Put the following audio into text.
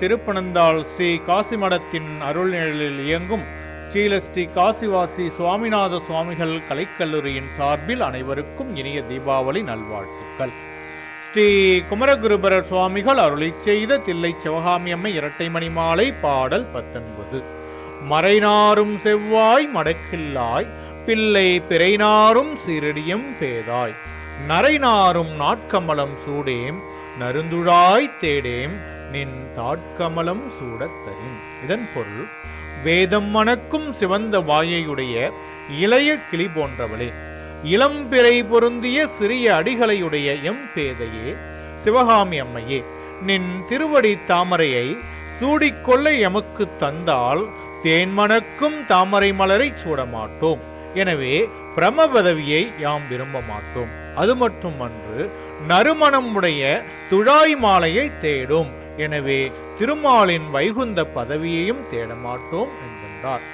திருப்பனந்தாள் ஸ்ரீ காசிமடத்தின் அருள்நிழலில் இயங்கும் ஸ்ரீலஸ்ரீ காசிவாசி சுவாமிநாத சுவாமிகள் கலைக்கல்லூரியின் சார்பில் அனைவருக்கும் இனிய தீபாவளி நல்வாழ்த்துக்கள். ஸ்ரீ குமரகுருபரர் சுவாமிகள் அருளை செய்த தில்லை சிவகாமி அம்மை இரட்டை மணி மாலை பாடல் பத்தொன்பது. மறைநாரும் செவ்வாய் மடக்கில்லாய் பிள்ளை பிறைநாரும் சீரடியும் பேதாய். நரைநாரும் நாட்கமலம் சூடேம் நருந்துழாய் தேடேம் நின் தாட்கமலம் சூடத் தரும் இதன் பொருள் வேதம் மணக்கும் சிவந்த வாயையுடைய இளைய கிளி போன்றவளே இளம்பிறை பொருந்திய சிறிய அடிகளையுடைய எம் பேதையே சிவகாமி அம்மையே நின் திருவடி தாமரையை சூடிக்கொள்ள எமக்கு தந்தால் தேன்மணக்கும் தாமரை மலரை சூட மாட்டோம் எனவே பிரம பதவியை யாம் விரும்ப மாட்டோம். அது மட்டுமன்று நறுமணமுடைய துழாய் மாலையை தேடும். எனவே திருமாலின் வைகுந்த பதவியையும் தேட மாட்டோம் என்கின்றார்